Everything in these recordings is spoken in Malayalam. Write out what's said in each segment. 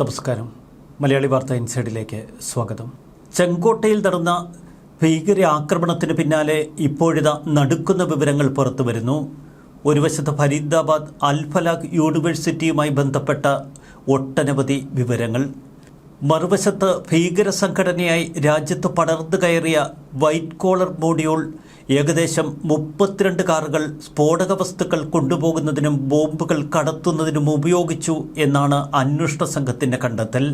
നമസ്കാരം. മലയാളി വാർത്ത ഇൻസൈഡിലേക്ക് സ്വാഗതം. ചെങ്കോട്ടയിൽ നടന്ന ഭീകര ആക്രമണത്തിന് പിന്നാലെ ഇപ്പോഴിതാ നടുക്കുന്ന വിവരങ്ങൾ പുറത്തു വരുന്നു. ഒരു വശത്ത് ഫരീദാബാദ് അൽഫലാഖ് യൂണിവേഴ്സിറ്റിയുമായി ബന്ധപ്പെട്ട ഒട്ടനവധി വിവരങ്ങൾ. മറുവശത്ത് ഭീകര സംഘടനയായി രാജ്യത്ത് പടർന്നു കയറിയ വൈറ്റ് കോളർ മോഡ്യൂൾ ഏകദേശം മുപ്പത്തിരണ്ട് കാറുകൾ സ്ഫോടക വസ്തുക്കൾ കൊണ്ടുപോകുന്നതിനും ബോംബുകൾ കടത്തുന്നതിനും ഉപയോഗിച്ചു എന്നാണ് അന്വേഷണ സംഘത്തിന്റെ കണ്ടെത്തൽ.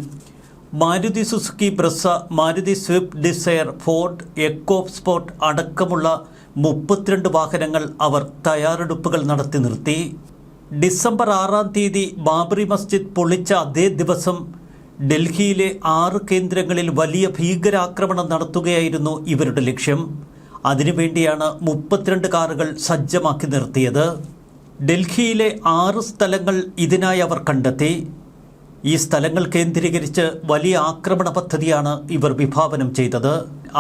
Maruti Suzuki Brezza Maruti Swift Dzire Ford Eco Sport അടക്കമുള്ള മുപ്പത്തിരണ്ട് വാഹനങ്ങൾ അവർ തയ്യാറെടുപ്പുകൾ നടത്തി നിർത്തി. ഡിസംബർ ആറാം തീയതി ബാബറി മസ്ജിദ് പൊളിച്ച അതേ ദിവസം ഡൽഹിയിലെ ആറ് കേന്ദ്രങ്ങളിൽ വലിയ ഭീകരാക്രമണം നടത്തുകയായിരുന്നു ഇവരുടെ ലക്ഷ്യം. അതിനുവേണ്ടിയാണ് മുപ്പത്തിരണ്ട് കാറുകൾ സജ്ജമാക്കി നിർത്തിയത്. ഡൽഹിയിലെ ആറ് സ്ഥലങ്ങൾ ഇതിനായി അവർ കണ്ടെത്തി. ഈ സ്ഥലങ്ങൾ കേന്ദ്രീകരിച്ച് വലിയ ആക്രമണ പദ്ധതിയാണ് ഇവർ വിഭാവനം ചെയ്തത്.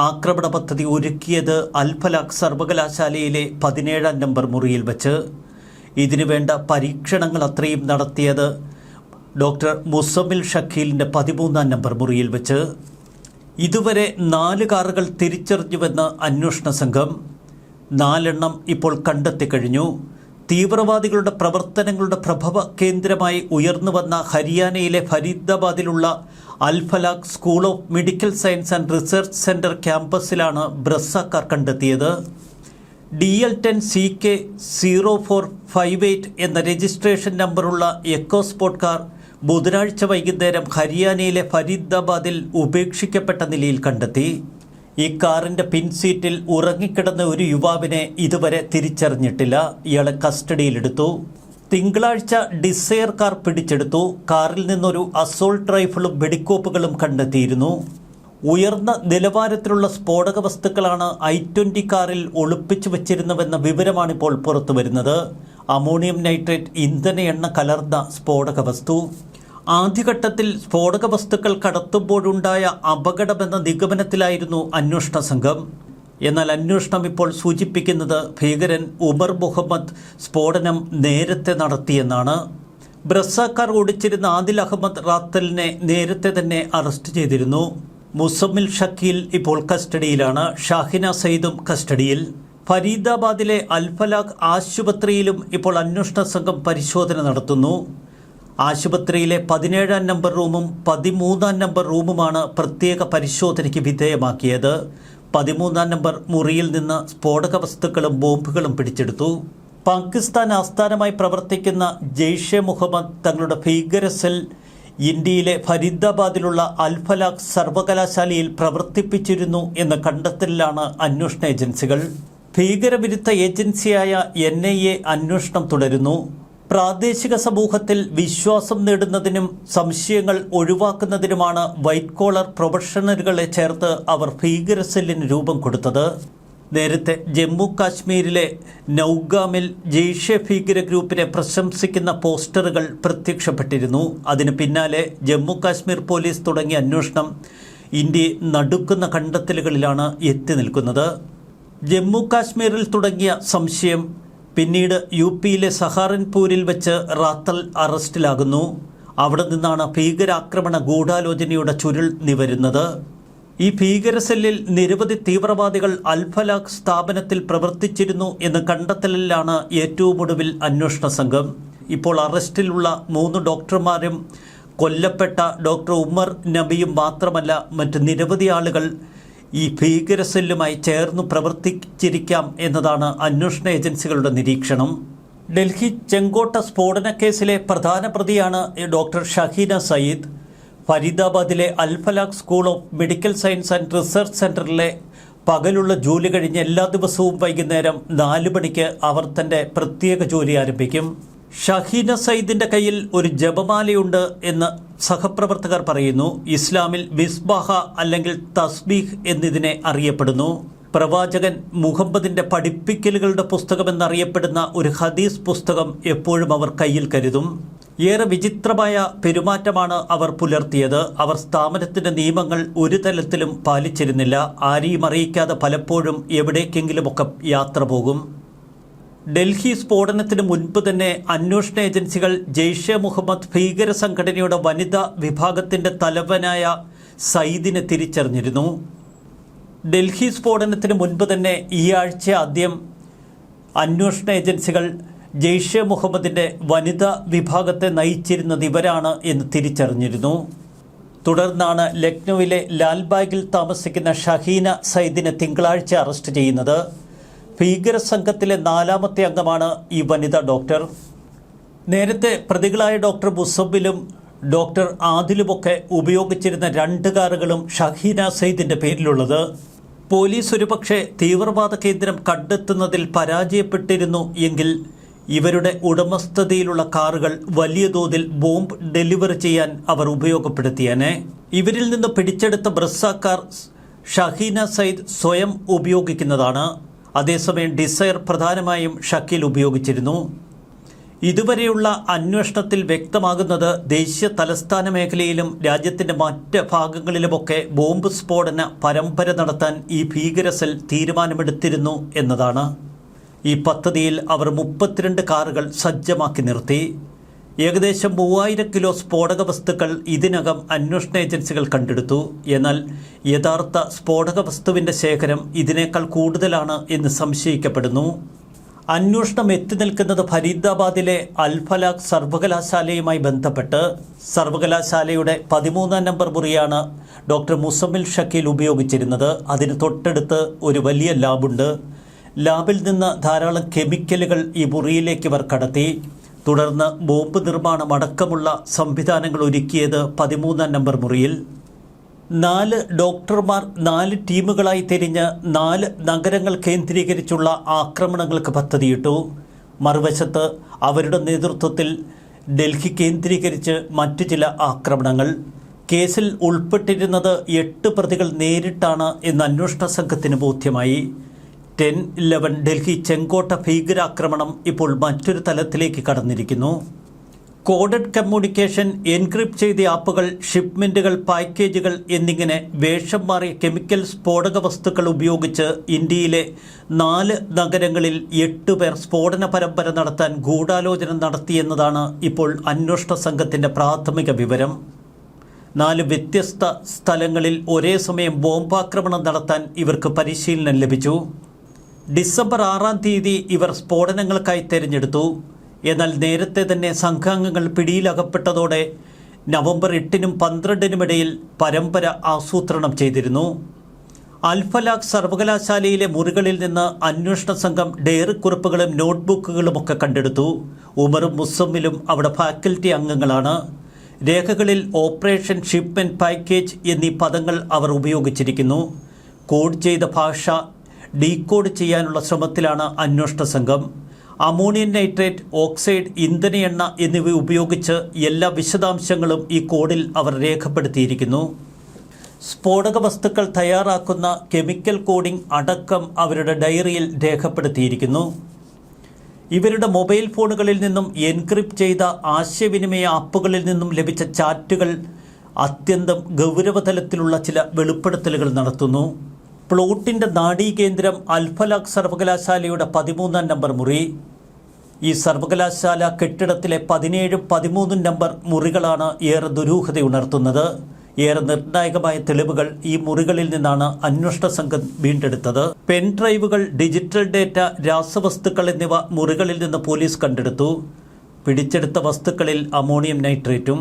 ആക്രമണ പദ്ധതി ഒരുക്കിയത് അൽഫലാഖ് സർവകലാശാലയിലെ പതിനേഴാം നമ്പർ മുറിയിൽ വച്ച്. ഇതിനുവേണ്ട പരീക്ഷണങ്ങൾ അത്രയും നടത്തിയത് ഡോക്ടർ മുസമിൽ ഷക്കീലിന്റെ പതിമൂന്നാം നമ്പർ മുറിയിൽ വെച്ച്. ഇതുവരെ നാല് കാറുകൾ തിരിച്ചറിഞ്ഞുവെന്ന് അന്വേഷണ സംഘം നാലെണ്ണം ഇപ്പോൾ കണ്ടെത്തിക്കഴിഞ്ഞു തീവ്രവാദികളുടെ പ്രവർത്തനങ്ങളുടെ പ്രഭവ കേന്ദ്രമായി ഉയർന്നു വന്ന ഹരിയാനയിലെ ഫരീദാബാദിലുള്ള Alfalah school of medical science and research centre ക്യാമ്പസിലാണ് ബ്രസ്സക്കാർ കണ്ടെത്തിയത്. D L ten C K zero four five eight എന്ന രജിസ്ട്രേഷൻ നമ്പറുള്ള എക്കോസ്പോർട്ട് കാർ ബുധനാഴ്ച വൈകുന്നേരം ഹരിയാനയിലെ ഫരീദാബാദിൽ ഉപേക്ഷിക്കപ്പെട്ട നിലയിൽ കണ്ടെത്തി. ഈ കാറിന്റെ പിൻസീറ്റിൽ ഉറങ്ങിക്കിടന്ന ഒരു യുവാവിനെ ഇതുവരെ തിരിച്ചറിഞ്ഞിട്ടില്ല. ഇയാളെ കസ്റ്റഡിയിലെടുത്തു. തിങ്കളാഴ്ച ഡിസയർ കാർ പിടിച്ചെടുത്തു. കാറിൽ നിന്നൊരു അസോൾട്ട് റൈഫിളും വെടിക്കോപ്പുകളും കണ്ടെത്തിയിരുന്നു. ഉയർന്ന നിലവാരത്തിലുള്ള സ്ഫോടക വസ്തുക്കളാണ് ഐ ട്വന്റി കാറിൽ ഒളിപ്പിച്ചു വച്ചിരുന്നുവെന്ന വിവരമാണിപ്പോൾ പുറത്തുവരുന്നത്. അമോണിയം നൈട്രേറ്റ് ഇന്ധന എണ്ണ കലർന്ന സ്ഫോടക വസ്തു. ആദ്യഘട്ടത്തിൽ സ്ഫോടക വസ്തുക്കൾ കടത്തുമ്പോഴുണ്ടായ അപകടമെന്ന നിഗമനത്തിലായിരുന്നു അന്വേഷണ സംഘം. എന്നാൽ അന്വേഷണം ഇപ്പോൾ സൂചിപ്പിക്കുന്നത് ഭീകരൻ ഉമർ മുഹമ്മദ് സ്ഫോടനം നേരത്തെ നടത്തിയെന്നാണ്. ബ്രസാക്കാർ ഓടിച്ചിരുന്ന ആദിൽ അഹമ്മദ് റാത്തലിനെ നേരത്തെ തന്നെ അറസ്റ്റ് ചെയ്തിരുന്നു. മുസമ്മിൽ ഷക്കീൽ ഇപ്പോൾ കസ്റ്റഡിയിലാണ്. ഷാഹിന സയ്യിദും കസ്റ്റഡിയിൽ. ഫരീദാബാദിലെ അൽഫലാഖ് ആശുപത്രിയിലും ഇപ്പോൾ അന്വേഷണ സംഘം പരിശോധന നടത്തുന്നു. ആശുപത്രിയിലെ പതിനേഴാം നമ്പർ റൂമും പതിമൂന്നാം നമ്പർ റൂമുമാണ് പ്രത്യേക പരിശോധനയ്ക്ക് വിധേയമാക്കിയത്. പതിമൂന്നാം നമ്പർ മുറിയിൽ നിന്ന് സ്ഫോടക വസ്തുക്കളും ബോംബുകളും പിടിച്ചെടുത്തു. പാകിസ്ഥാൻ ആസ്ഥാനമായി പ്രവർത്തിക്കുന്ന ജെയ്ഷെ മുഹമ്മദ് തങ്ങളുടെ ഭീകര സെൽ ഇന്ത്യയിലെ ഫരീദാബാദിലുള്ള അൽഫലാഖ് സർവകലാശാലയിൽ പ്രവർത്തിപ്പിച്ചിരുന്നു എന്ന കണ്ടെത്തലിലാണ് അന്വേഷണ ഏജൻസികൾ. ഭീകരവിരുദ്ധ ഏജൻസിയായ എൻ ഐ എ അന്വേഷണം തുടരുന്നു. പ്രാദേശിക സമൂഹത്തിൽ വിശ്വാസം നേടുന്നതിനും സംശയങ്ങൾ ഒഴിവാക്കുന്നതിനുമാണ് വൈറ്റ് കോളർ പ്രൊഫഷണലുകളെ ചേർത്ത് അവർ ഭീകര സെല്ലിന് രൂപം കൊടുത്തത്. നേരത്തെ ജമ്മു കാശ്മീരിലെ നൌഗാമിൽ ജെയ്ഷെ ഭീകര ഗ്രൂപ്പിനെ പ്രശംസിക്കുന്ന പോസ്റ്ററുകൾ പ്രത്യക്ഷപ്പെട്ടിരുന്നു. അതിന് പിന്നാലെ ജമ്മു കാശ്മീർ പോലീസ് തുടങ്ങിയ അന്വേഷണം ഇന്ത്യയെ നടുക്കുന്ന കണ്ടെത്തലുകളിലാണ് എത്തി നിൽക്കുന്നത്. ജമ്മു കാശ്മീരിൽ തുടങ്ങിയ സംശയം പിന്നീട് യു പിയിലെ സഹാറൻപൂരിൽ വെച്ച് റാത്തൽ അറസ്റ്റിലാകുന്നു. അവിടെ നിന്നാണ് ഭീകരാക്രമണ ഗൂഢാലോചനയുടെ ചുരുൾ നിവരുന്നത്. ഈ ഭീകര സെല്ലിൽ നിരവധി തീവ്രവാദികൾ അൽഫലാഖ് സ്ഥാപനത്തിൽ പ്രവർത്തിച്ചിരുന്നു എന്ന് കണ്ടെത്തലിലാണ് ഏറ്റവും ഒടുവിൽ അന്വേഷണ സംഘം. ഇപ്പോൾ അറസ്റ്റിലുള്ള മൂന്ന് ഡോക്ടർമാരും കൊല്ലപ്പെട്ട ഡോക്ടർ ഉമ്മർ നബിയും മാത്രമല്ല മറ്റ് നിരവധി ആളുകൾ ഈ ഭീകര സെല്ലുമായി ചേർന്നു പ്രവർത്തിച്ചിരിക്കാം എന്നതാണ് അന്വേഷണ ഏജൻസികളുടെ നിരീക്ഷണം. ഡൽഹി ചെങ്കോട്ട സ്ഫോടന കേസിലെ പ്രധാന പ്രതിയാണ് doctor Shaheena Sayyid. ഫരീദാബാദിലെ Al Falah school of medical science and research സെന്ററിലെ പകലുള്ള ജോലി കഴിഞ്ഞ് എല്ലാ ദിവസവും വൈകുന്നേരം നാല് മണിക്ക് അവർ തന്റെ പ്രത്യേക ജോലി ആരംഭിക്കും. ഷഹീന സയ്യിദിന്റെ കയ്യിൽ ഒരു ജപമാലയുണ്ട് എന്ന് സഹപ്രവർത്തകർ പറയുന്നു. ഇസ്ലാമിൽ വിസ്ബാഹ അല്ലെങ്കിൽ തസ്ബീഹ് എന്നിതിനെ അറിയപ്പെടുന്നു. പ്രവാചകൻ മുഹമ്മദിന്റെ പഠിപ്പിക്കലുകളുടെ പുസ്തകം എന്നറിയപ്പെടുന്ന ഒരു ഹദീസ് പുസ്തകം എപ്പോഴും അവർ കയ്യിൽ കരുതും. ഏറെ വിചിത്രമായ പെരുമാറ്റമാണ് അവർ പുലർത്തിയത്. അവർ സ്ഥാപനത്തിന്റെ നിയമങ്ങൾ ഒരു തലത്തിലും പാലിച്ചിരുന്നില്ല. ആരെയും അറിയിക്കാതെ പലപ്പോഴും എവിടേക്കെങ്കിലുമൊക്കെ യാത്ര പോകും. ഡൽഹി സ്ഫോടനത്തിന് മുൻപ് തന്നെ അന്വേഷണ ഏജൻസികൾ ജെയ്ഷെ മുഹമ്മദ് ഭീകര സംഘടനയുടെ വനിതാ വിഭാഗത്തിന്റെ തലവനായ സയ്യിദിനെ തിരിച്ചറിഞ്ഞിരുന്നു. ഡൽഹി സ്ഫോടനത്തിന് മുൻപ് തന്നെ ഈ ആഴ്ച ആദ്യം അന്വേഷണ ഏജൻസികൾ ജെയ്ഷെ മുഹമ്മദിന്റെ വനിതാ വിഭാഗത്തെ നയിച്ചിരുന്നത് ഇവരാണ് എന്ന് തിരിച്ചറിഞ്ഞിരുന്നു. തുടർന്നാണ് ലക്നൌവിലെ ലാൽബാഗിൽ താമസിക്കുന്ന ഷഹീന സയ്യിദിനെ തിങ്കളാഴ്ച അറസ്റ്റ് ചെയ്യുന്നത്. ഭീകര സംഘത്തിലെ നാലാമത്തെ അംഗമാണ് ഈ വനിതാ ഡോക്ടർ. നേരത്തെ പ്രതികളായ ഡോക്ടർ മുസബിലും ഡോക്ടർ ആദിലുമൊക്കെ ഉപയോഗിച്ചിരുന്ന രണ്ട് കാറുകളും ഷഹീന സയ്യിദിന്റെ പേരിലുള്ളത്. പോലീസ് ഒരുപക്ഷെ തീവ്രവാദ കേന്ദ്രം കണ്ടെത്തുന്നതിൽ പരാജയപ്പെട്ടിരുന്നു എങ്കിൽ ഇവരുടെ ഉടമസ്ഥതയിലുള്ള കാറുകൾ വലിയ തോതിൽ ബോംബ് ഡെലിവറി ചെയ്യാൻ അവർ ഉപയോഗപ്പെടുത്തിയേനെ. ഇവരിൽ നിന്ന് പിടിച്ചെടുത്ത ബ്രസ്സ കാർ ഷഹീന സയ്യിദ് സ്വയം ഉപയോഗിക്കുന്നതാണ്. അതേസമയം ഡിസയർ പ്രധാനമായും ഷക്കീൽ ഉപയോഗിച്ചിരുന്നു. ഇതുവരെയുള്ള അന്വേഷണത്തിൽ വ്യക്തമാകുന്നത് ദേശീയ തലസ്ഥാന മേഖലയിലും രാജ്യത്തിന്റെ മറ്റ് ഭാഗങ്ങളിലുമൊക്കെ ബോംബ് സ്ഫോടന പരമ്പര നടത്താൻ ഈ ഭീകര സെൽ തീരുമാനമെടുത്തിരുന്നു എന്നതാണ്. ഈ പദ്ധതിയിൽ അവർ മുപ്പത്തിരണ്ട് കാറുകൾ സജ്ജമാക്കി നിർത്തി. ഏകദേശം മൂവായിരം കിലോ സ്ഫോടക വസ്തുക്കൾ ഇതിനകം അന്വേഷണ ഏജൻസികൾ കണ്ടെടുത്തു. എന്നാൽ യഥാർത്ഥ സ്ഫോടക വസ്തുവിന്റെ ശേഖരം ഇതിനേക്കാൾ കൂടുതലാണ് എന്ന് സംശയിക്കപ്പെടുന്നു. അന്വേഷണം എത്തി നിൽക്കുന്നത് ഫരീദാബാദിലെ അൽഫലാഖ് സർവകലാശാലയുമായി ബന്ധപ്പെട്ട്. സർവകലാശാലയുടെ പതിമൂന്നാം നമ്പർ മുറിയാണ് ഡോക്ടർ മുസമ്മിൽ ഷക്കീൽ ഉപയോഗിച്ചിരുന്നത്. അതിന് തൊട്ടടുത്ത് ഒരു വലിയ ലാബുണ്ട്. ലാബിൽ നിന്ന് ധാരാളം കെമിക്കലുകൾ ഈ മുറിയിലേക്ക് ഇവർ കടത്തി. തുടർന്ന് ബോംബ് നിർമ്മാണം അടക്കമുള്ള സംവിധാനങ്ങൾ ഒരുക്കിയത് പതിമൂന്നാം നമ്പർ മുറിയിൽ. നാല് ഡോക്ടർമാർ നാല് ടീമുകളായി തിരിഞ്ഞ് നാല് നഗരങ്ങൾ കേന്ദ്രീകരിച്ചുള്ള ആക്രമണങ്ങൾക്ക് പദ്ധതിയിട്ടു. മറുവശത്ത് അവരുടെ നേതൃത്വത്തിൽ ഡൽഹി കേന്ദ്രീകരിച്ച് മറ്റു ചില ആക്രമണങ്ങൾ. കേസിൽ ഉൾപ്പെട്ടിരുന്നത് എട്ട് പ്രതികൾ നേരിട്ടാണ് എന്ന് അന്വേഷണ സംഘത്തിന് ബോധ്യമായി. ടെൻ ഇലവൻ ഡൽഹി ചെങ്കോട്ട ഭീകരാക്രമണം ഇപ്പോൾ മറ്റൊരു തലത്തിലേക്ക് കടന്നിരിക്കുന്നു. കോഡഡ് കമ്മ്യൂണിക്കേഷൻ എൻക്രിപ്റ്റ് ചെയ്ത ആപ്പുകൾ ഷിപ്മെന്റുകൾ പാക്കേജുകൾ എന്നിങ്ങനെ വേഷം മാറിയ കെമിക്കൽ സ്ഫോടക വസ്തുക്കൾ ഉപയോഗിച്ച് ഇന്ത്യയിലെ നാല് നഗരങ്ങളിൽ എട്ട് പേർ സ്ഫോടന പരമ്പര നടത്താൻ ഗൂഢാലോചന നടത്തിയെന്നതാണ് ഇപ്പോൾ അന്വേഷണ സംഘത്തിന്റെ പ്രാഥമിക വിവരം. നാല് വ്യത്യസ്ത സ്ഥലങ്ങളിൽ ഒരേ സമയം ബോംബാക്രമണം നടത്താൻ ഇവർക്ക് പരിശീലനം ലഭിച്ചു. ഡിസംബർ ആറാം തീയതി ഇവർ സ്ഫോടനങ്ങൾക്കായി തിരഞ്ഞെടുത്തു. എന്നാൽ നേരത്തെ തന്നെ സംഘാംഗങ്ങൾ പിടിയിലകപ്പെട്ടതോടെ നവംബർ എട്ടിനും പന്ത്രണ്ടിനുമിടയിൽ പരമ്പര ആസൂത്രണം ചെയ്തിരുന്നു. അൽഫലാഖ് സർവകലാശാലയിലെ മുറികളിൽ നിന്ന് അന്വേഷണ സംഘം ഡയറി കുറിപ്പുകളും നോട്ട്ബുക്കുകളും ഒക്കെ കണ്ടെടുത്തു. ഉമറും മുസമ്മിലും അവിടെ ഫാക്കൽറ്റി അംഗങ്ങളാണ്. രേഖകളിൽ ഓപ്പറേഷൻ ഷിപ്മെന്റ് പാക്കേജ് എന്നീ പദങ്ങൾ അവർ ഉപയോഗിച്ചിരിക്കുന്നു. കോഡ് ചെയ്ത ഭാഷ ഡീകോഡ് ചെയ്യാനുള്ള ശ്രമത്തിലാണ് അന്വേഷണ സംഘം. അമോണിയം നൈട്രേറ്റ് ഓക്സൈഡ് ഇന്ധന എണ്ണ എന്നിവ ഉപയോഗിച്ച് എല്ലാ വിശദാംശങ്ങളും ഈ കോഡിൽ അവർ രേഖപ്പെടുത്തിയിരിക്കുന്നു. സ്ഫോടക വസ്തുക്കൾ തയ്യാറാക്കുന്ന കെമിക്കൽ കോഡിംഗ് അടക്കം അവരുടെ ഡയറിയിൽ രേഖപ്പെടുത്തിയിരിക്കുന്നു. ഇവരുടെ മൊബൈൽ ഫോണുകളിൽ നിന്നും എൻക്രിപ്റ്റ് ചെയ്ത ആശയവിനിമയ ആപ്പുകളിൽ നിന്നും ലഭിച്ച ചാറ്റുകൾ അത്യന്തം ഗൗരവതലത്തിലുള്ള ചില വെളിപ്പെടുത്തലുകൾ നടത്തുന്നു. പ്ലോട്ടിന്റെ നാഡീകേന്ദ്രം അൽഫലാഖ് സർവകലാശാലയുടെ പതിമൂന്നാം നമ്പർ മുറി. ഈ സർവകലാശാല കെട്ടിടത്തിലെ പതിനേഴും പതിമൂന്നും നമ്പർ മുറികളാണ് ഏറെ ദുരൂഹത ഉണർത്തുന്നത്. ഏറെ നിർണായകമായ തെളിവുകൾ ഈ മുറികളിൽ നിന്നാണ് അന്വേഷണ സംഘം വീണ്ടെടുത്തത്. പെൻ ഡ്രൈവുകൾ ഡിജിറ്റൽ ഡേറ്റ രാസവസ്തുക്കൾ എന്നിവ മുറികളിൽ നിന്ന് പോലീസ് കണ്ടെടുത്തു. പിടിച്ചെടുത്ത വസ്തുക്കളിൽ അമോണിയം നൈട്രേറ്റും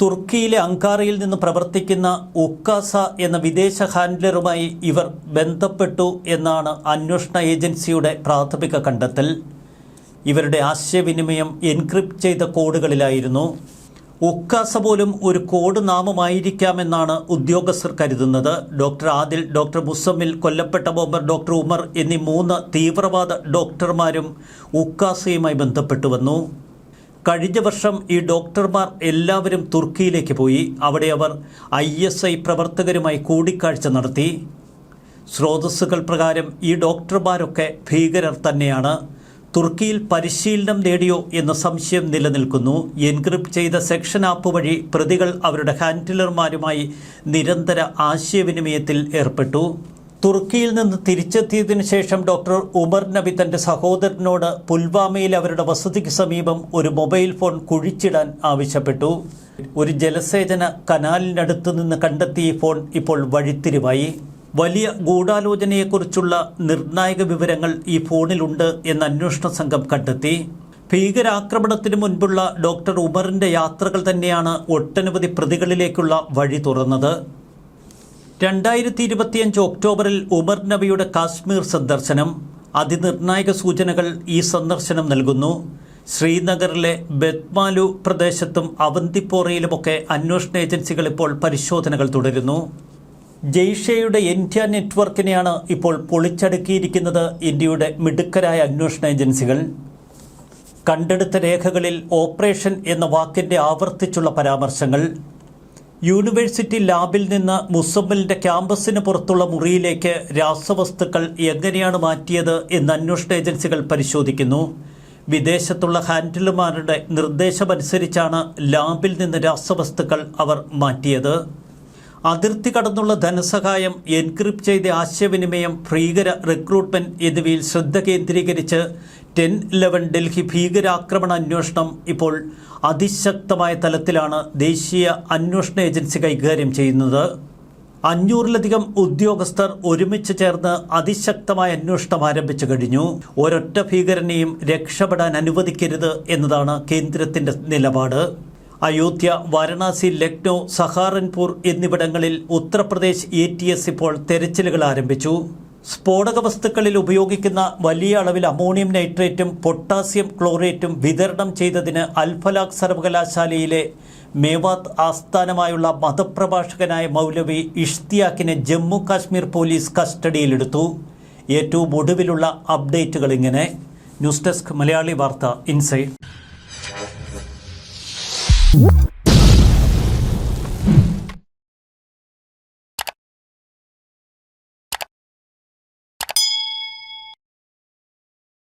തുർക്കിയിലെ അങ്കാറയിൽ നിന്ന് പ്രവർത്തിക്കുന്ന ഉക്കാസ എന്ന വിദേശ ഹാൻഡ്ലറുമായി ഇവർ ബന്ധപ്പെട്ടു എന്നാണ് അന്വേഷണ ഏജൻസിയുടെ പ്രാഥമിക കണ്ടെത്തൽ. ഇവരുടെ ആശയവിനിമയം എൻക്രിപ്റ്റ് ചെയ്ത കോഡുകളിലായിരുന്നു. ഉക്കാസ പോലും ഒരു കോഡ് നാമമായിരിക്കാമെന്നാണ് ഉദ്യോഗസ്ഥർ കരുതുന്നത്. ഡോക്ടർ ആദിൽ ഡോക്ടർ മുസമ്മിൽ കൊല്ലപ്പെട്ട ബോംബർ ഡോക്ടർ ഉമർ എന്നീ മൂന്ന് തീവ്രവാദ ഡോക്ടർമാരും ഉക്കാസയുമായി ബന്ധപ്പെട്ടു വന്നു. കഴിഞ്ഞ വർഷം ഈ ഡോക്ടർമാർ എല്ലാവരും തുർക്കിയിലേക്ക് പോയി. അവിടെ അവർ ഐ എസ് ഐ പ്രവർത്തകരുമായി കൂടിക്കാഴ്ച നടത്തി. സ്രോതസ്സുകൾ പ്രകാരം ഈ ഡോക്ടർമാരൊക്കെ ഭീകരർ തന്നെയാണ്. തുർക്കിയിൽ പരിശീലനം നേടിയോ എന്ന സംശയം നിലനിൽക്കുന്നു. എൻക്രിപ്റ്റ് ചെയ്ത സെക്ഷൻ ആപ്പ് വഴി പ്രതികൾ അവരുടെ ഹാൻഡിലർമാരുമായി നിരന്തര ആശയവിനിമയത്തിൽ ഏർപ്പെട്ടു. തുർക്കിയിൽ നിന്ന് തിരിച്ചെത്തിയതിനു ശേഷം ഡോക്ടർ ഉമർ നബി തന്റെ സഹോദരനോട് പുൽവാമയിൽ അവരുടെ വസതിക്ക് സമീപം ഒരു മൊബൈൽ ഫോൺ കുഴിച്ചിടാൻ ആവശ്യപ്പെട്ടു. ഒരു ജലസേചന കനാലിനടുത്ത് നിന്ന് കണ്ടെത്തിയ ഫോൺ ഇപ്പോൾ വഴിത്തിരിവായി. വലിയ ഗൂഢാലോചനയെക്കുറിച്ചുള്ള നിർണായക വിവരങ്ങൾ ഈ ഫോണിലുണ്ട് എന്ന് അന്വേഷണ സംഘം കണ്ടെത്തി. ഭീകരാക്രമണത്തിന് മുൻപുള്ള ഡോക്ടർ ഉമറിന്റെ യാത്രകൾ തന്നെയാണ് ഒട്ടനവധി പ്രതികളിലേക്കുള്ള വഴി തുറന്നത്. രണ്ടായിരത്തി ഇരുപത്തിയഞ്ച് ഒക്ടോബറിൽ ഉമർ നബിയുടെ കാശ്മീർ സന്ദർശനം. അതിനിർണായക സൂചനകൾ ഈ സന്ദർശനം നൽകുന്നു. ശ്രീനഗറിലെ ബെത്മാലു പ്രദേശത്തും അവന്തിപ്പോറയിലുമൊക്കെ അന്വേഷണ ഏജൻസികൾ ഇപ്പോൾ പരിശോധനകൾ തുടരുന്നു. ജെയ്ഷെയുടെ ഇന്ത്യ നെറ്റ്വർക്കിനെയാണ് ഇപ്പോൾ പൊളിച്ചടുക്കിയിരിക്കുന്നത് ഇന്ത്യയുടെ മിടുക്കരായ അന്വേഷണ ഏജൻസികൾ. കണ്ടെടുത്ത രേഖകളിൽ ഓപ്പറേഷൻ എന്ന വാക്കിന്റെ ആവർത്തിച്ചുള്ള പരാമർശങ്ങൾ. യൂണിവേഴ്സിറ്റി ലാബിൽ നിന്ന് മുസമ്മിലിന്റെ ക്യാമ്പസിന് പുറത്തുള്ള മുറിയിലേക്ക് രാസവസ്തുക്കൾ എങ്ങനെയാണ് മാറ്റിയത് എന്ന് അന്വേഷണ ഏജൻസികൾ പരിശോധിക്കുന്നു. വിദേശത്തുള്ള ഹാൻഡിലുമാരുടെ നിർദ്ദേശമനുസരിച്ചാണ് ലാബിൽ നിന്ന് രാസവസ്തുക്കൾ അവർ മാറ്റിയത്. അതിർത്തി കടന്നുള്ള ധനസഹായം എൻക്രിപ്റ്റ് ചെയ്ത ആശയവിനിമയം ഭീകര റിക്രൂട്ട്മെന്റ് എന്നിവയിൽ ശ്രദ്ധ കേന്ദ്രീകരിച്ച് ടെൻ ഇലവൻ ഡൽഹി ഭീകരാക്രമണ അന്വേഷണം ഇപ്പോൾ അതിശക്തമായ തലത്തിലാണ് ദേശീയ അന്വേഷണ ഏജൻസി കൈകാര്യം ചെയ്യുന്നത്. അഞ്ഞൂറിലധികം ഉദ്യോഗസ്ഥർ ഒരുമിച്ച് ചേർന്ന് അതിശക്തമായ അന്വേഷണം ആരംഭിച്ചു കഴിഞ്ഞു. ഒരൊറ്റ ഭീകരനെയും രക്ഷപ്പെടാൻ അനുവദിക്കരുത് എന്നതാണ് കേന്ദ്രത്തിന്റെ നിലപാട്. അയോധ്യ വാരണാസി ലക്നൗ സഹാറൻപൂർ എന്നിവിടങ്ങളിൽ ഉത്തർപ്രദേശ് എ ഇപ്പോൾ തെരച്ചിലുകൾ ആരംഭിച്ചു. സ്ഫോടക വസ്തുക്കളിൽ ഉപയോഗിക്കുന്ന വലിയ അളവിൽ അമോണിയം നൈട്രേറ്റും പൊട്ടാസ്യം ക്ലോറേറ്റും വിതരണം ചെയ്തതിന് അൽഫലാഖ് സർവകലാശാലയിലെ മേവാത്ത് ആസ്ഥാനമായുള്ള മതപ്രഭാഷകനായ മൗലവി ഇഷ്തിയാക്കിനെ ജമ്മു കാശ്മീർ പോലീസ് കസ്റ്റഡിയിലെടുത്തു. ഏറ്റവും ഒടുവിലുള്ള അപ്ഡേറ്റുകൾ ഇങ്ങനെ. ന്യൂസ് ഡെസ്ക് മലയാളി വാർത്ത ഇൻസൈഡ്